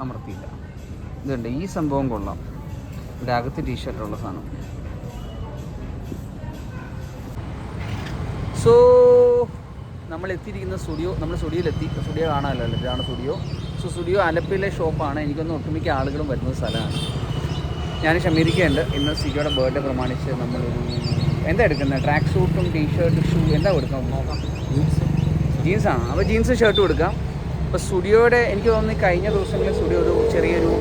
അമർത്തിയില്ല. ഇതുണ്ട് ഈ സംഭവം കൊള്ളാം. ഇവിടെ അകത്ത് ടീഷർട്ടുള്ള സാധനം. സോ നമ്മൾ എത്തിയിരിക്കുന്ന സ്റ്റുഡിയോ നമ്മൾ സ്റ്റുഡിയോയിലെത്തി. സ്റ്റുഡിയോ കാണാമല്ലോ ഇതാണ് സ്റ്റുഡിയോ. സോ സ്റ്റുഡിയോ ആലപ്പിയിലെ ഷോപ്പാണ്. എനിക്കൊന്ന് ഒട്ടുമിക്ക ആളുകളും വരുന്ന സ്ഥലമാണ്. ഞാൻ ഷമീരിക്കുണ്ട് ഇന്ന് സിജോയുടെ ബർത്ത്ഡേ പ്രമാണിച്ച് നമ്മളൊരു എന്താ എടുക്കുന്നത്? ട്രാക്ക് സൂട്ടും ടീഷർട്ടും ഷൂ എന്താ കൊടുക്കാം നോക്കാം. ജീൻസ് ജീൻസാണ് അപ്പോൾ ജീൻസ് ഷർട്ട് കൊടുക്കാം അപ്പോൾ സ്റ്റുഡിയോയുടെ എനിക്ക് തോന്നുന്നു കഴിഞ്ഞ ദിവസങ്ങളിൽ സ്റ്റുഡിയോ ഒരു ചെറിയൊരു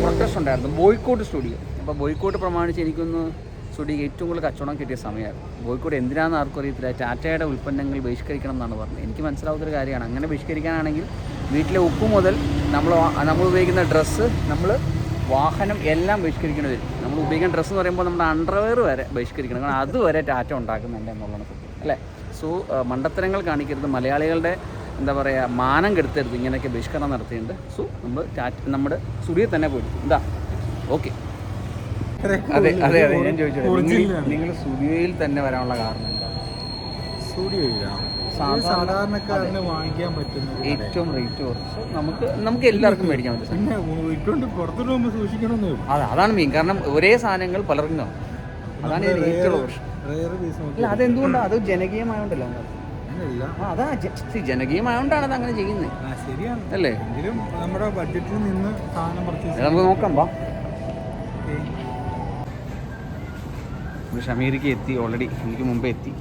പ്രൊട്ടസ്റ്റ് ഉണ്ടായിരുന്നു. Boycott studio. അപ്പോൾ ബോയ്ക്കോട്ട് പ്രമാണിച്ച് എനിക്കൊന്ന് സ്റ്റുഡിയോ ഏറ്റവും കൂടുതൽ കച്ചവടം കിട്ടിയ സമയമായിരുന്നു ബോയ്ക്കോട്ട് എന്തിനാണെന്ന് ആർക്കും അറിയത്തില്ല. ടാറ്റയുടെ ഉൽപ്പന്നങ്ങൾ ബഹിഷ്കരിക്കണം എന്നാണ് പറഞ്ഞത്. എനിക്ക് മനസ്സിലാവുന്നൊരു കാര്യമാണ്. അങ്ങനെ ബഹിഷ്കരിക്കാനാണെങ്കിൽ വീട്ടിലെ ഉപ്പ് മുതൽ നമ്മൾ നമ്മൾ ഉപയോഗിക്കുന്ന ഡ്രസ്സ് നമ്മൾ വാഹനം എല്ലാം ബഹിഷ്കരിക്കേണ്ടി വരും. നമ്മൾ ഉപയോഗിക്കുന്ന ഡ്രസ്സ് എന്ന് പറയുമ്പോൾ നമ്മുടെ അണ്ടർവെയർ വരെ ബഹിഷ്കരിക്കണം. കാരണം അതുവരെ ടാറ്റ ഉണ്ടാക്കുന്നുണ്ട് എന്നുള്ളതാണ് സത്യം. അല്ലേ? സോ മണ്ടത്തരങ്ങൾ കാണിക്കരുത്. മലയാളികളുടെ എന്താ പറയുക മാനം കെടുത്തരുത്. ഇങ്ങനെയൊക്കെ ബഹിഷ്കരണം നടത്തിയിട്ടുണ്ട്. സോ നമ്മൾ ടാറ്റ് നമ്മുടെ സ്റ്റുഡിയോ തന്നെ പോയിട്ട് എന്താ ഓക്കെ. അതെ അതെ അതെ ഞാൻ ചോദിച്ചത് നിങ്ങൾ സ്റ്റുഡിയോയിൽ തന്നെ വരാനുള്ള കാരണം എന്താ? സ്റ്റുഡിയോയിലാണ് സാധാരണ- സാധാരണക്കാരന് വാങ്ങിക്കാൻ പറ്റുന്ന ഏറ്റവും റേറ്റ് കുറച്ച്. നമുക്ക് നമുക്ക് എല്ലാവർക്കും മേടിക്കാൻ പറ്റും. പിന്നെ ഇട്ടുകൊണ്ട് പുറത്തോട്ട് പോകുമ്പോൾ സൂക്ഷിക്കണമെന്നേ ഉള്ളൂ അതെ അതാണ് മീൻ കാരണം ഒരേ സാധനങ്ങൾ പലർക്കും കാണും. അതാണ് ഏറ്റവും പ്രശ്നം. അല്ല അതെന്തുകൊണ്ടാണ് അത് ജനകീയമായോണ്ടല്ലോ അതാ ജനകീയമായോണ്ടാണ് അത് അങ്ങനെ ചെയ്യുന്നത് ശരിയാണ്. അല്ലേ? എങ്കിലും നമ്മുടെ ബഡ്ജറ്റിൽ നിന്ന് സാധനം പർച്ചേസ് നമുക്ക് നോക്കാം വാ. ഷമീരിക്ക് എത്തി ഓൾറെഡി എനിക്ക് മുമ്പേ എത്തി.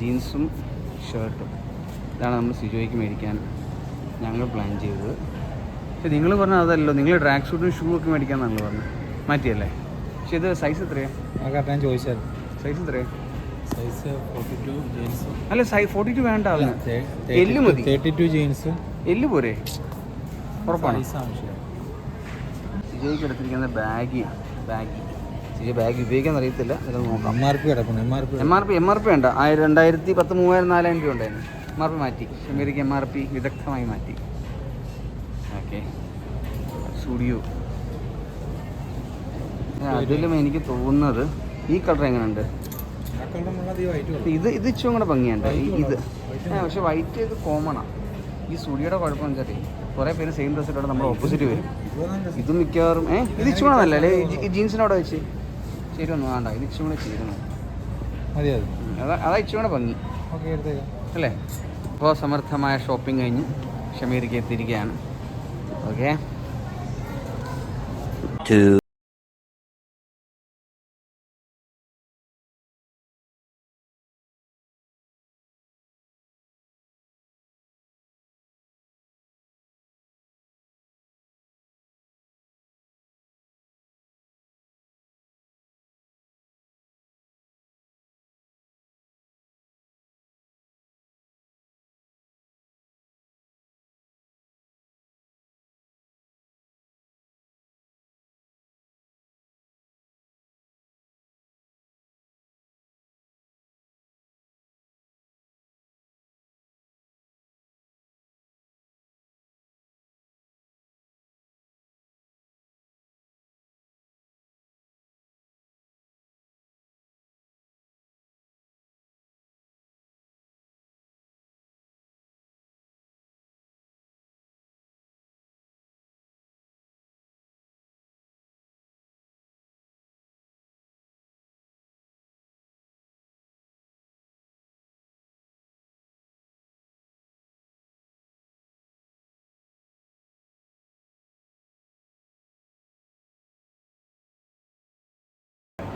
ജീൻസും ഷർട്ടും. ഇതാണ് നമ്മൾ സിജോയ്ക്ക് മേടിക്കാൻ ഞങ്ങൾ പ്ലാൻ ചെയ്തത്. പക്ഷേ നിങ്ങൾ പറഞ്ഞാൽ അതല്ലോ നിങ്ങൾ ട്രാക്ക് ഷൂട്ടും ഷൂ ഒക്കെ മേടിക്കാമെന്നാണല്ലോ പറഞ്ഞത്. മാറ്റിയല്ലേ? പക്ഷേ ഇത് സൈസ് എത്രയാണ് ഞാൻ ചോദിച്ചാൽ സൈസ് എത്രയാണ് അല്ല സൈ ഫോർട്ടി ടു വേണ്ട എല്ല് മതി. തേർട്ടി ടു ജീൻസും എല്ല് പോരെ? ഉറപ്പാണ്? വിജയ്ക്ക് എടുത്തിരിക്കുന്ന ബാഗ് ബാഗ്. ഈ ബാഗ് ഉപയോഗിക്കാൻ അറിയത്തില്ല. നോക്കാം. എം ആർ പി കിടക്കണം M R P M R P M R P ആയിരം രണ്ടായിരത്തി പത്ത് മൂവായിരം നാലായിരം രൂപ ഉണ്ടായിരുന്നു. എം ആർ പി മാറ്റി. ഷമീർക്ക് എം ആർ പി വിദഗ്ധമായി മാറ്റി. ഓക്കെ സ്റ്റുഡിയോ അതിലും എനിക്ക് തോന്നുന്നത് ഈ കളർ എങ്ങനെയുണ്ട്? ഇത് ഇത് ഇച്ചും കൂടെ ഭംഗിയുണ്ട്. ഈ ഇത്. പക്ഷെ വൈറ്റ് ഇത് കോമണാണ് ഈ സ്റ്റുഡിയോയുടെ കുഴപ്പം എന്ന് വെച്ചാൽ കുറേ പേര് സെയിം ഡ്രസ് ഇട്ടോടെ നമ്മുടെ ഓപ്പോസിറ്റ് വരും. ഇത് മിക്കവാറും ഏ? ഇത് ഇച്ചും കൂടെ നല്ലല്ലേ ജീൻസിനോടെ വെച്ച് ശരി ഒന്നും വേണ്ട. ഇത് ഇച്ചും കൂടെ ചേരുന്നു. അത് അതാ ഇച്ചിരി കൂടെ ഭംഗി. അല്ലേ? ഇപ്പോൾ സമർത്ഥമായ ഷോപ്പിംഗ് കഴിഞ്ഞ് ഷമീർക്ക് എത്തിയിരിക്കുകയാണ്. Okay?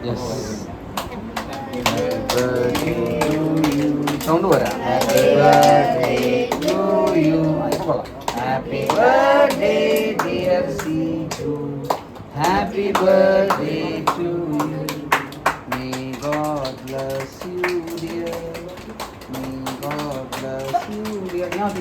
യെസ് സൗണ്ട് പോരാ happy birthday to you happy birthday dear Seeju happy birthday to you may God bless you dear may God bless you dear ഞാൻ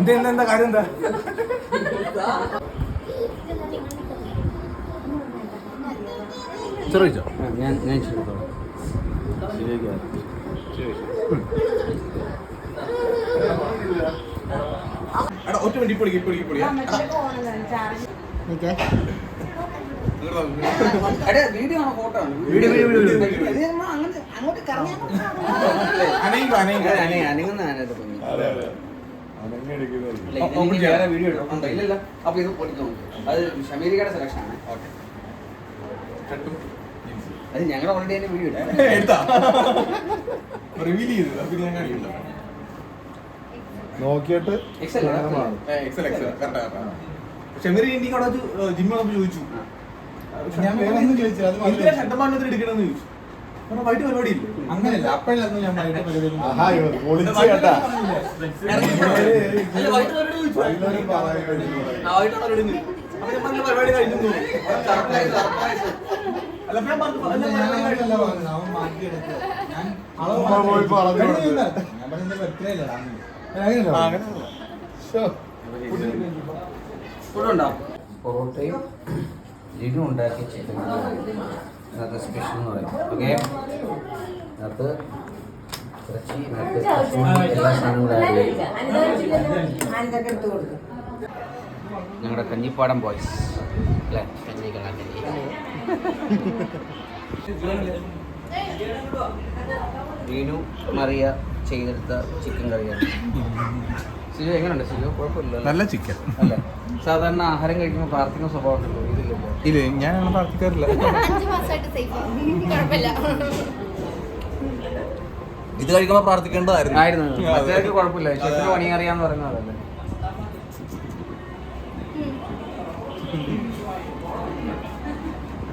എന്താ എന്താ കാര്യം എന്താ? ചെറിയോ ഞാൻ ഞാൻ ശരിയാക്കാം എടാ ഒറ്റ മിനിറ്റ് പൊളിക്ക് പൊളിക്ക് പൊളിക്ക് എടാ വീഡിയോ ആണോ ഫോട്ടോ ആണ്. Video video video. വേറെ വീഡിയോ? ഇല്ലല്ല. അപ്പൊ ഇത് അത് സെലക്ഷൻ ആണ്. അത് ഞങ്ങൾ ഓൾറെഡി തന്നെ വീഡിയോ റിവീൽ ചെയ്തു. അപ്പൊ ഞാൻ കാണിക്കില്ല നോക്കിയിട്ട് excel excel excel correct correct Shameer അവിടെ ചോദിച്ചു. ഞാൻ വേറെ ഒന്നും ചോദിച്ചില്ല, അത് എടുക്കണമെന്ന് ചോദിച്ചു? വൈകിട്ട് പരിപാടി ഇല്ല അങ്ങനെയല്ല അപ്പോഴൊന്നും ഞാൻ വൈകിട്ട് പരിപാടി പൊറോട്ടയും ലിനു ഉണ്ടാക്കി ചിക്കൻ ഇന്നത്തെ സ്പെഷ്യൽ എന്ന് പറയും. ഓക്കെ അത് കശുവണ്ടി, എല്ലാ സാധനങ്ങളും ഞങ്ങളുടെ കഞ്ഞിപ്പാടം ബോയ്സ് അല്ലേ? കഞ്ഞികളാ വീനു മറിയ ചെയ്തെടുത്ത ചിക്കൻ കറിയാണ്. സിജു എങ്ങനെയുണ്ട് സിജു? കുഴപ്പമില്ല നല്ല ചിക്കൻ അല്ലേ? സാധാരണ ആഹാരം കഴിക്കുമ്പോൾ പ്രാർത്ഥിക്കുന്ന സ്വഭാവം ഉണ്ടല്ലോ. ഇല്ല? ഞാൻ അങ്ങനെ പ്രാർത്ഥിക്കാറില്ല. അഞ്ച് മാസമായിട്ട് സേഫ് കുഴപ്പമില്ല. ഇത് കഴിക്കുമ്പോ പ്രാർത്ഥിക്കേണ്ടതായിരുന്നു. ആയിരുന്നു. കുഴപ്പമില്ല. പണി അറിയാന്ന് പറയുന്നതല്ലേ